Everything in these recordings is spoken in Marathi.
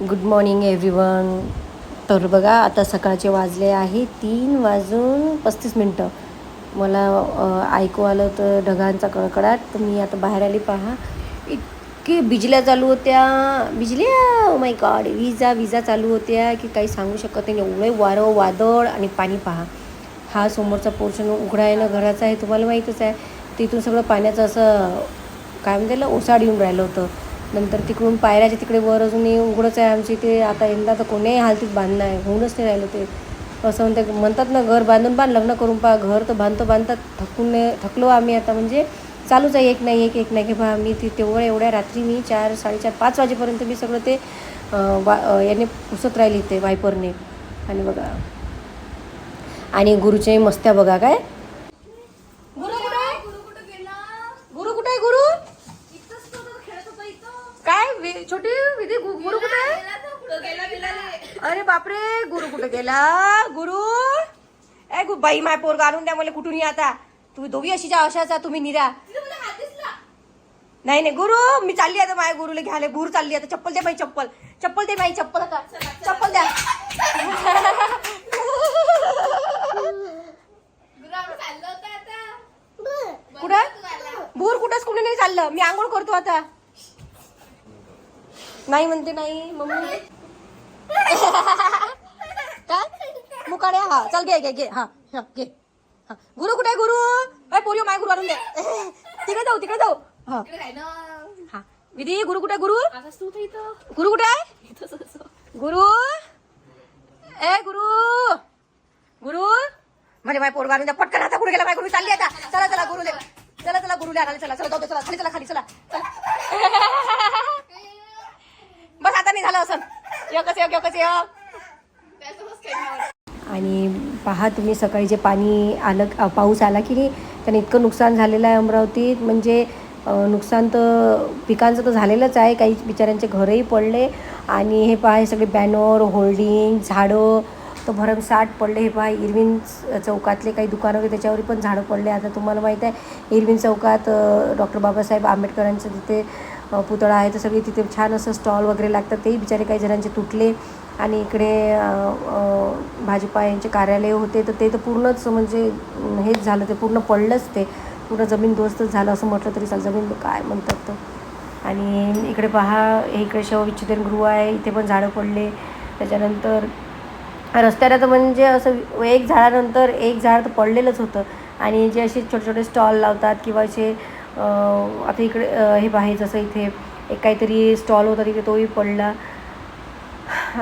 गुड मॉर्निंग एव्हरीवन तर बघा आता सकाळचे वाजले आहे तीन वाजून पस्तीस मिनटं. मला ऐकू आलं तर ढगांचा कडकडाट तर मी आता बाहेर आली पहा. इतके बिजल्या चालू होत्या. बिजल्या माय oh गॉड विजा विजा चालू होत्या की काही सांगू शकत नाही. एवढं वारं वादळ आणि पाणी पहा. हा समोरचा पोर्शन उघडा आहे ना घराचा आहे तुम्हाला माहीतच आहे. तिथून सगळं पाण्याचं असं काय म्हणते ओसाड येऊन राहिलं होतं. नंतर तिकडून पायऱ्याच्या तिकडे वर अजून उघडंच उघडच आहे आमची ते आता यंदा तर कोणीही हालतीत बांधणं आहे होऊनच नाही राहिलं ते. असं म्हणते म्हणतात ना घर बांधून बांध लग्न करून पहा घर तर बांधतो बांधतात थकून थकलो आम्ही आता म्हणजे चालूच आहे एक नाही एक एक नाही की पहा मी ती तेवढ्या एवढ्या रात्री मी चार साडेचार पाच वाजेपर्यंत मी सगळं ते वा याने पुसत राहिली ते वायपरने आणि बघा. आणि गुरुचे मस्त्या बघा काय गुरु कुठे आहे गुरु कुठे आहे गुरु काय वि- छोटी विधी गु- गुरु कुठे आहे अरे बापरे गुरु कुठे गेला? गुरु? ए गु बाई माय पोरगा आणून द्या मला कुठून ये आता. तुम्ही दोघी अशीच्या अशाचा तुम्ही निरा. नाही नाही गुरु मी चालली आता माझ्या गुरुला घ्यायला. गुरु चालली आता. चप्पल दे बाई चप्पल. चप्पल दे बाई चप्पल आता. चप्पल द्या. कुठं? भूर कुठंच कुठे नाही चाललं. मी आंघोळ करतो आता. नाही म्हणते नाही. मम्मी काय? मुकाड्या हा चल घे घे घे हा हा, घे. हा. गुरु कुठे आहे गुरु? अय पोरियो माय गुरु आणून दे. तिकडे जाऊ तिकडे जाऊ. हा. हा. विधी गुरु कुठे आहे गुरु गुरु कुठे आहे? गुरु? ए गुरु! गुरु? म्हणजे माय पोरगा आणून द्या. पटकन आता कुठे गेला माय गुरु? चालली आता. चला चला गुरुले. चला चला गुरुले आणायला चला. चला जाऊ दे, चला. खाली चला खाली चला. चला बस आता नाही झालं असं एकच एक एकच एक आणि पहा तुम्ही सकाळी जे पाणी आलं पाऊस आला की नाही त्याने इतकं नुकसान झालेलं आहे अमरावतीत म्हणजे नुकसान तर पिकांचं तर झालेलंच आहे. काही बिचाऱ्यांचे घरही पडले. आणि हे पहा हे सगळे बॅनर होल्डिंग झाडं तर भरमसाठ पडले. हे पहा इरविन चौकातले काही दुकानं वगैरे त्याच्यावर पण झाडं पडले. आता तुम्हाला माहीत आहे इरविन चौकात डॉक्टर बाबासाहेब आंबेडकरांचं तिथे पुतळा आहे. तर सगळे तिथे छान असं स्टॉल वगैरे लागतात. तेही बिचारे काही जणांचे तुटले. आणि इकडे भाजपा यांचे कार्यालय होते तर ते तर पूर्णच म्हणजे हेच झालं ते पूर्ण पडलंच ते. पूर्ण जमीन दोस्तच झालं असं म्हटलं तरी चाल जमीन काय म्हणतात तर आणि इकडे पहा हे इकडे शवविच्छेदन गृह आहे इथे पण झाडं पडले. त्याच्यानंतर रस्त्याला तर म्हणजे असं एक झाडानंतर एक झाड तर पडलेलंच होतं. आणि जे असे छोटे छोटे स्टॉल लावतात किंवा असे आता इकडे हे बाहेर जसं इथे एक काहीतरी स्टॉल होता तिथे तोही पडला.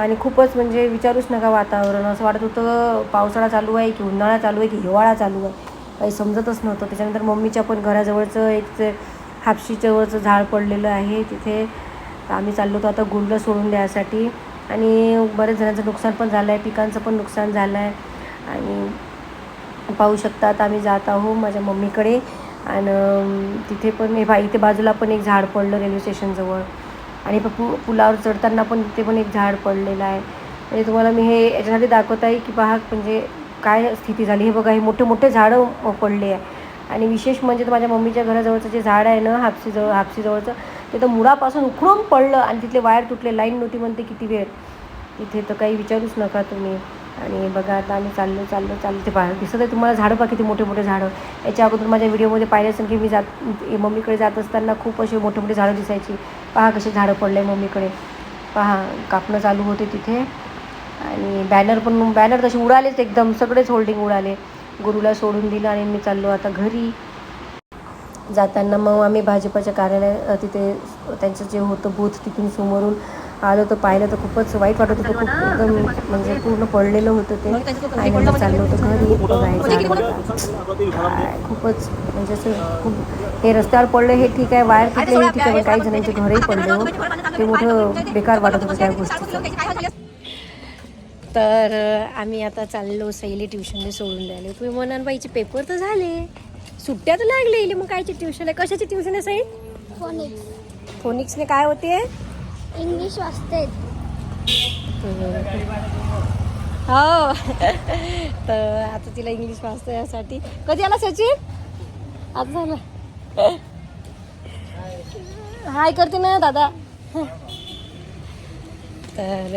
आणि खूपच म्हणजे विचारूच नका वातावरण. असं वाटत होतं पावसाळा चालू आहे की उन्हाळा चालू आहे की हिवाळा चालू आहे. काही समजतच नव्हतं. त्याच्यानंतर मम्मीच्या पण घराजवळचं एक ते हापशीजवळचं झाड पडलेलं आहे. तिथे आम्ही चाललो होतो आता गुंडलं सोडून द्यायसाठी. आणि बऱ्याच जणांचं नुकसान पण झालं आहे पिकांचं पण नुकसान झालं आहे आणि पाहू शकतात आम्ही जात आहो माझ्या मम्मीकडे. आणि तिथे पण हे बा इथे बाजूला पण एक झाड पडलं रेल्वे स्टेशनजवळ. आणि पु पुलावर चढताना पण तिथे पण एक झाड पडलेलं आहे. म्हणजे तुम्हाला मी हे याच्यासाठी दाखवत आहे की पहा म्हणजे काय स्थिती झाली. हे बघा हे मोठे मोठे झाडं पडले आहे. आणि विशेष म्हणजे तर माझ्या मम्मीच्या घराजवळचं जे झाड आहे ना हापसीजवळ हापसीजवळचं ते तर मुळापासून उखडून पडलं आणि तिथले वायर तुटले. लाईन नव्हती म्हणते किती वेळ. तिथे तर काही विचारूच नका तुम्ही. आणि बघा आता आम्ही चाललो चाललो चाललो. ते पहा दिसत आहे तुम्हाला झाडं पहा किती मोठे मोठे झाडं. याच्या अगोदर माझ्या व्हिडिओमध्ये पाहिलं असेल की मी जात मम्मीकडे जात असताना खूप असे मोठे मोठे झाडं दिसायची. पहा कसे झाडं पडले मम्मीकडे. पहा कापणं चालू होते तिथे. आणि बॅनर पण बॅनर तसे उडालेच एकदम सगळेच होल्डिंग उडाले. गुरुला सोडून दिलं आणि मी चाललो आता घरी. जाताना मग आम्ही भाजपाच्या कार्यालय तिथे त्यांचं जे होतं बूथ तिथून समोरून आलो तर पाहिलं तर खूपच वाईट वाटत होतं. खूप एकदम म्हणजे पूर्ण पडलेलं होतं ते. आणि नंतर चाललो होतं घरी काय खूपच म्हणजे असं खूप हे रस्त्यावर पडलं हे ठीक आहे वायर तुटले हे ठीक आहे काही जणांचे घरही पडले हो. ते मोठं बेकार वाटत होतं त्या गोष्टीचं. तर आम्ही आता चाललो सैली ट्युशनने सोडून द्यायला. तुम्ही म्हणाल बाईचे पेपर तर झाले. सुट्ट्या तर लागले मग कायची ट्युशन आहे कशाची ट्युशन आहे सई? फोनिक्स फोनिक्सने काय होते? इंग्लिश वाचते हो. तर आता तिला इंग्लिश वाचतं यासाठी. कधी आला सचिन? आता झालं. हाय करते ना दादा. तर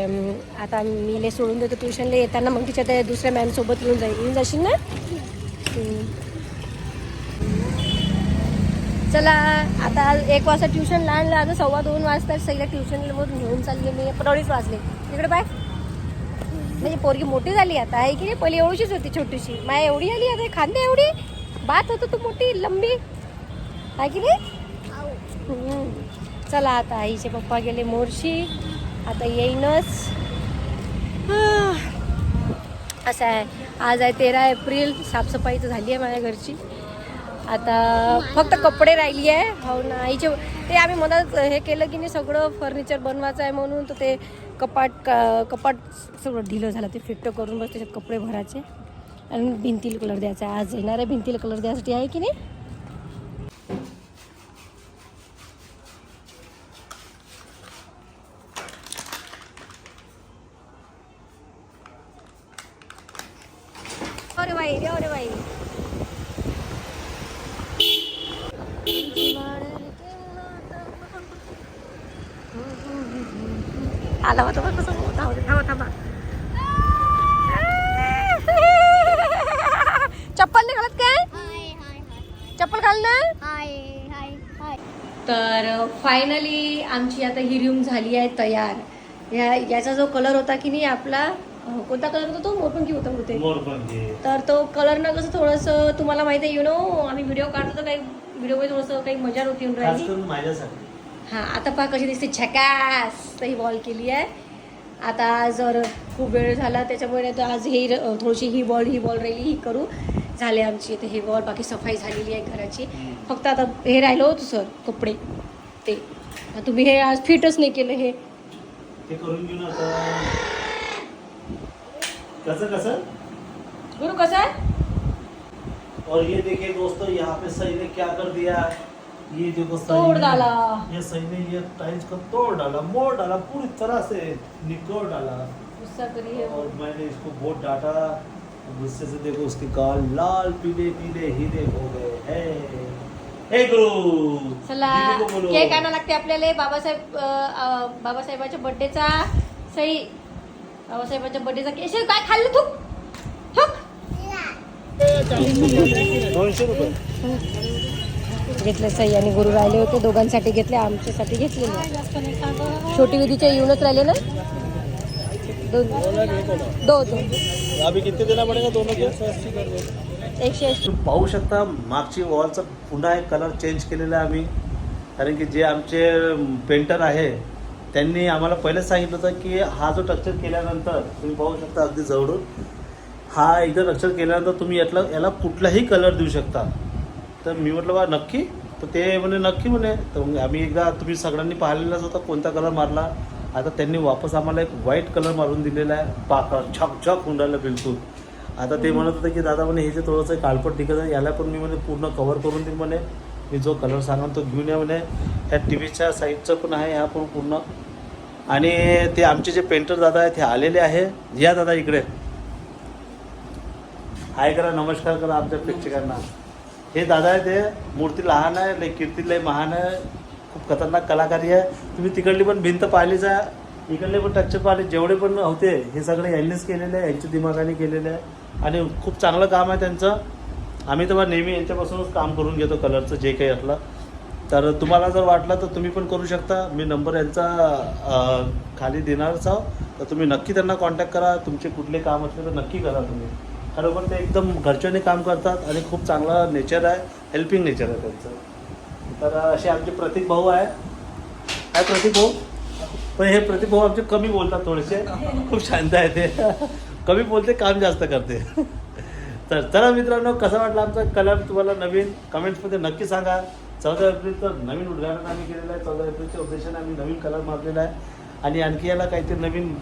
आता मी ले सोडून देतो ट्युशनला येताना मग तिच्या त्या दुसऱ्या मॅमसोबत येऊन जाईल. येऊन जाशील ना? चला आता एक वाजता ट्युशनला आणलं आता सव्वा दोन वाजता सगळ्या ट्युशनला घेऊन चालली मी. पण अडीच वाजले. तिकडे बाय म्हणजे पोरगी मोठी झाली आता आहे की नाही? पहिली एवढीच होती छोटीशी. माया एवढी आली आता खांदे एवढी. बात होतो तू मोठी लंबी. आहे की नाही? चला आता आईचे पप्पा गेले मोर्शी. आता येईनच. असं आहे. आज आहे तेरा एप्रिल. साफसफाई तर झाली आहे माझ्या घरची. आता फक्त कपडे राहिली आहे. हो ना आईचे ते आम्ही मनात हे केलं की नाही सगळं फर्निचर बनवायचं आहे म्हणून तर ते कपाट का कपाट सगळं ढिलं झालं. ते फिट्ट करून बस त्याच्यात कपडे भरायचे. आणि भिंतीला कलर द्यायचा आहे. आज येणार आहे भिंतीला कलर द्यायसाठी आहे की नाही अरे बाई रे अरे बाई आला होता बघ कसं थांबा चप्पल नाही घालत काय? हाय हाय हाय चप्पल घाल ना हाय हाय हाय. तर फायनली आमची आता ही रूम झाली आहे तयार. ह्या याचा जो कलर होता की नाही आपला कोणता कलर होता तो? मोरपंखी होता होते मोरपंखी तर तो कलर ना कसं थोडंसं तुम्हाला माहिती आहे यु नो आम्ही व्हिडिओ काढतो तर काही व्हिडिओमध्ये थोडंसं काही मजा नव्हती येऊन राहिली. माझ्यासाठी. हां आता पहा कशी दिसते. तर ही बॉल केली आहे. आता जर खूप वेळ झाला त्याच्यामुळे तर आज ही थोडीशी ही बॉल ही बॉल राहिली ही करू. झाले आमची आता ही बॉल बाकी सफाई झालेली आहे घराची. फक्त आता हे राहिलं होतं सर कपडे. ते. तुम्ही हे आज फिटच नाही केलं हे. ते करून घेऊन आता. कसं कसं? गुरु कसं आहे? और ये देखिए दोस्तों यहाँ पे सही ने क्या कर दिया? ये देखो तोड़ डाला। ये सही ने ये टाइल्स को तोड़ डाला मोड़ डाला पूरी तरह से निकोड़ डाला। गुस्सा करिए और मैंने इसको बहुत डांटा गुस्से से देखो उसके गाल लाल पीले पीले हीरे हो गए हैं। हे गुरु चला. केक आणा लागते आपल्याला बाबासाहेब बाबासाहेबाच्या बर्थडेचा सही बाबासाहेबाच्या बर्थडेचा हे काय खाल्लं तू? थुक दोनशे रुपये. घेतले सई आणि गुरु राहिले होते. दोघांसाठी घेतले आमच्यासाठी घेतले. छोटी विधीच्या येऊनच राहिले ना? दोन दो दोन. अभी किती देना पडेगा दोनों के एकशे ऐंशी. तुम्ही पाहू शकता मागची वॉलचा पुन्हा एक कलर चेंज केलेला आहे आम्ही. कारण की जे आमचे पेंटर आहे त्यांनी आम्हाला पहिलेच सांगितलं होतं की हा जो टक्चर केल्यानंतर तुम्ही पाहू शकता अगदी जवळून हा एकदा टक्चर केल्यानंतर तुम्ही यातला याला कुठलाही कलर देऊ शकता. तर मी म्हटलं बा नक्की. तर ते म्हणे नक्की म्हणे. तर मग आम्ही एकदा तुम्ही सगळ्यांनी पाहिलेलाच होता कोणता कलर मारला. आता त्यांनी वापस आम्हाला एक व्हाईट कलर मारून दिलेला आहे पाका छक छक होऊन राहिलं बिलकुल. आता ते म्हणत होतं की दादा म्हणे हे जे थोडंसं काळपट निघत आहे याला पण मी म्हणे पूर्ण कव्हर करून देईन म्हणे. मी जो कलर सांगा तो घेऊन या म्हणे. ह्या टी व्हीच्या साईडचं पण आहे ह्या पण पूर्ण. आणि ते आमचे जे पेंटर दादा आहेत ते आलेले आहे. या दादा इकडे. हाय करा नमस्कार करा आमच्या प्रेक्षकांना. हे दादा आहे ते मूर्ती लहान आहे लय कीर्ती लय महान आहे खूप खतरनाक कलाकारी आहे. तुम्ही तिकडली पण भिंत पाहिलीच आहे. इकडले पण टक्चर पाहिले जेवढे पण होते हे सगळे यांनीच केलेले आहे यांच्या दिमागाने केलेले आहे. आणि खूप चांगलं काम आहे त्यांचं. आम्ही तर नेहमी यांच्यापासूनच काम करून घेतो कलरचं जे काही असलं. तर तुम्हाला जर वाटलं तर तुम्ही पण करू शकता. मी नंबर यांचा खाली देणारच आहो. तर तुम्ही नक्की त्यांना कॉन्टॅक्ट करा. तुमचे कुठले काम असले तर नक्की करा तुम्ही. खरोखर ते एकदम घरच्याने काम करतात आणि खूप चांगलं नेचर आहे हेल्पिंग नेचर आहे त्यांचं. तर असे आमचे प्रतीक भाऊ आहे. काय प्रतीक भाऊ? पण हे प्रतीक भाऊ आमचे कमी बोलतात थोडेसे. खूप शांत आहे ते. कमी बोलते काम जास्त करते. तर चला मित्रांनो कसं वाटलं आमचा कलर तुम्हाला नवीन? कमेंट्समध्ये नक्की सांगा. चौदा एप्रिल तर नवीन उद्घाटन आम्ही केलेलं आहे. चौदा एप्रिलच्या उद्देशाने आम्ही नवीन कलर मारलेला आहे. आणि आणखी याला काहीतरी नवीन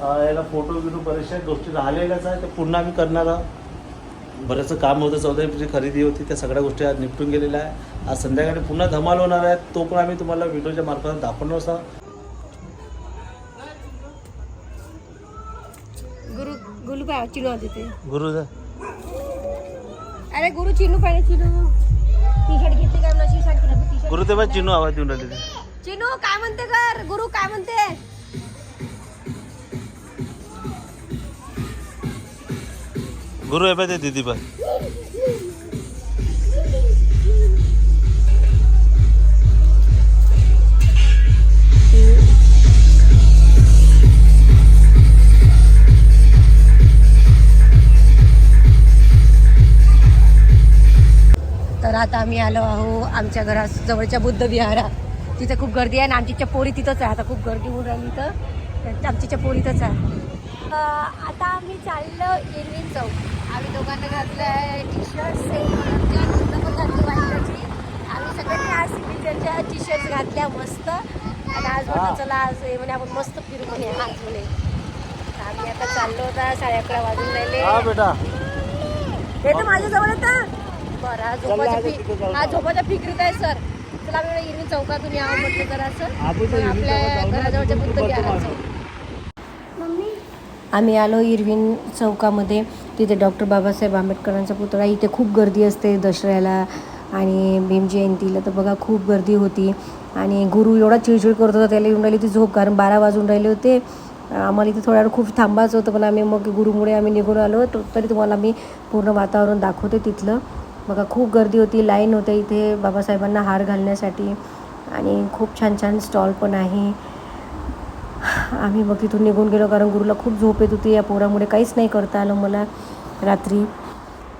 याला फोटो बिटो बऱ्याचशा गोष्टी राहिलेल्याच आहे ते पुन्हा आम्ही करणार आहोत. बरंचसं काम होतं चौदा एप्रिलची खरेदी होती त्या सगळ्या गोष्टी आज निपटून गेलेल्या आहे आज संध्याकाळी पुन्हा धमाल होणार आहे तो पण आम्ही तुम्हाला व्हिडिओच्या मार्फत दाखवणार आहोत. गुरु गुरु पाय चिनू आधी ते. गुरु अरे गुरु चिनू पाहिजे चिनू टी शर्ट घेतली काय म्हणा सांगते ना टी शर्ट गुरु तेव्हा चिनू आवाज देऊन राहिले. ते चिनू काय म्हणते कर गुरु काय म्हणते? गुरु आहे दे दीदी पण. तर आता आम्ही आलो आहो आमच्या घरा जवळच्या बुद्ध विहारा. तिथे खूप गर्दी आहे आणि आमची चपोरी तिथंच आहे. आता खूप गर्दी होऊन राहिली तर तर आमची चपोरीतच आहे. आता आम्ही चाललो इरविन चौक. आम्ही दोघांना घातलं आहे टी शर्ट पण घातली वाटल्याची आम्ही सगळ्यांनी आज सिग्नेचरच्या टी शर्ट्स घातल्या मस्त. आणि आज म्हटलं चला आज हे म्हणे आपण मस्त फिरू म्हणे आज म्हणे. आम्ही आता चाललो होता साडे अकरा वाजून राहिले. हा बेटा. हे तर माझ्याजवळ येतात बरं हा झोपाच्या हा झोपाच्या फिक्रीत आहे सर. चला आम्ही इरवी चौकातून यावं म्हटलं जरा इरवी आपल्या घराजवळच्या बुद्ध मागं. जाऊ. मम्मी आम्ही आलो इरविन चौकामध्ये. तिथे डॉक्टर बाबासाहेब आंबेडकरांचा पुतळा इथे खूप गर्दी असते दसऱ्याला आणि भीम जयंतीला. तर बघा खूप गर्दी होती. आणि गुरु एवढा चिडचिड करत होता त्याला येऊन राहिली ती झोप. कारण बारा वाजून राहिले होते. आम्हाला इथे थोड्या वेळ खूप थांबायचं होतं पण आम्ही मग गुरुमुळे आम्ही निघून आलो. तो- तरी तुम्हाला मी पूर्ण वातावरण दाखवते तिथलं. बघा खूप गर्दी होती. लाईन होते इथे बाबासाहेबांना हार घालण्यासाठी. आणि खूप छान छान स्टॉल पण आहे. आम्ही मग तिथून निघून गेलो कारण गुरुला खूप झोप येत होती. या पोरामुळे काहीच नाही करता आलं मला रात्री.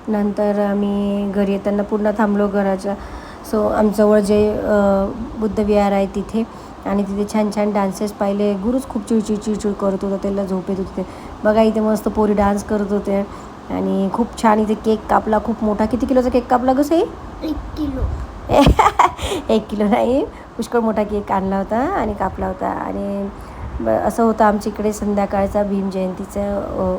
नंतर आम्ही घरी येताना पुन्हा थांबलो घराच्या. सो आमजवळ जे अ, बुद्ध विहार आहे तिथे आणि तिथे छान छान डान्सेस पाहिले. गुरुच खूप चिडचिड चिडचिड करत होता त्याला झोप येत होते. बघा इथे मस्त पोरी डान्स करत होते. आणि खूप छान इथे केक कापला खूप मोठा. किती किलोचा केक कापला कसं आहे एक किलो. एक किलो नाही. पुष्कळ मोठा केक आणला होता आणि कापला होता. आणि असं होतं आमच्या इकडे संध्याकाळचा भीम जयंतीचा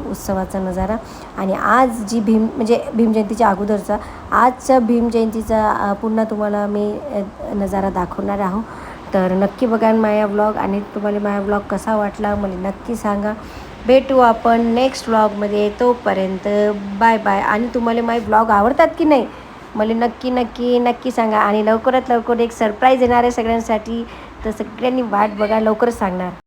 उत्सवाचा नजारा. आणि आज जी भीम म्हणजे भीम जयंतीच्या अगोदरचा आजच्या भीम जयंतीचा पुन्हा तुम्हाला मी नजारा दाखवणार आहो. तर नक्की बघा माया ब्लॉग आणि तुम्हाला माया ब्लॉग कसा वाटला मला नक्की सांगा. भेटू आपण नेक्स्ट ब्लॉगमध्ये तोपर्यंत बाय बाय. आणि तुम्हाला माझे ब्लॉग आवडतात की नाही मला नक्की नक्की नक्की सांगा. आणि लवकरात लवकर एक सरप्राईज येणार आहे सगळ्यांसाठी. तर सगळ्यांनी वाट बघा लवकरच सांगणार.